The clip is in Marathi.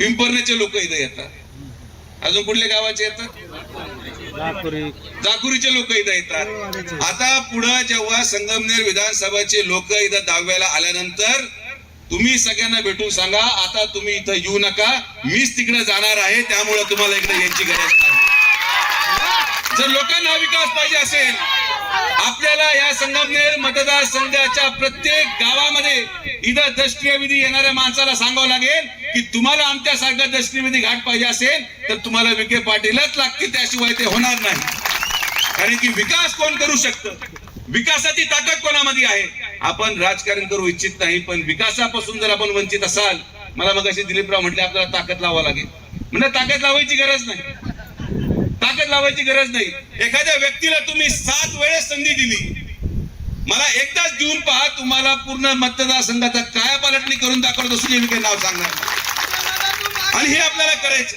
पिंपरण्याचे लोक इथं येतात. अजून कुठल्या गावाचे येतात? जाकुरीचे लोक इथं येतात. आता पुढं जेव्हा संगमनेर विधानसभाचे लोक इथं दहाव्याला आल्यानंतर तुम्ही सगळ्यांना भेटून सांगा आता तुम्ही इथं येऊ नका. मीच तिकडे जाणार आहे त्यामुळे तुम्हाला इकडे यायची गरज नाही. जर लोकांना विकास पाहिजे असेल आपल्याला या संगमनेर मतदारसंघाच्या प्रत्येक इथं दर्शनीय येणाऱ्या माणसाला सांगावं लागेल की तुम्हाला आमच्यासारखा दर्शनीय घाट पाहिजे असेल तर तुम्हाला विखे पाटीलच लागतील त्याशिवाय ते होणार नाही. कारण की विकास कोण करू शकतं? विकासाची ताकद कोणामध्ये आहे? आपण राजकारण करू इच्छित नाही पण विकासापासून जर आपण वंचित असाल मला मग अशी दिलीपराव म्हटले आपल्याला ताकद लावा लागेल. म्हणजे ताकद लावायची गरज नाही. ताकद लावायची गरज नाही. एखाद्या व्यक्तीला तुम्ही सात वेळेस संधी दिली. मला एकदाच देऊन पहा तुम्हाला पूर्ण मतदारसंघाचा काय पालटणी करून दाखवतो सुजय विखे नाव सांगणार आणि हे आपल्याला करायचं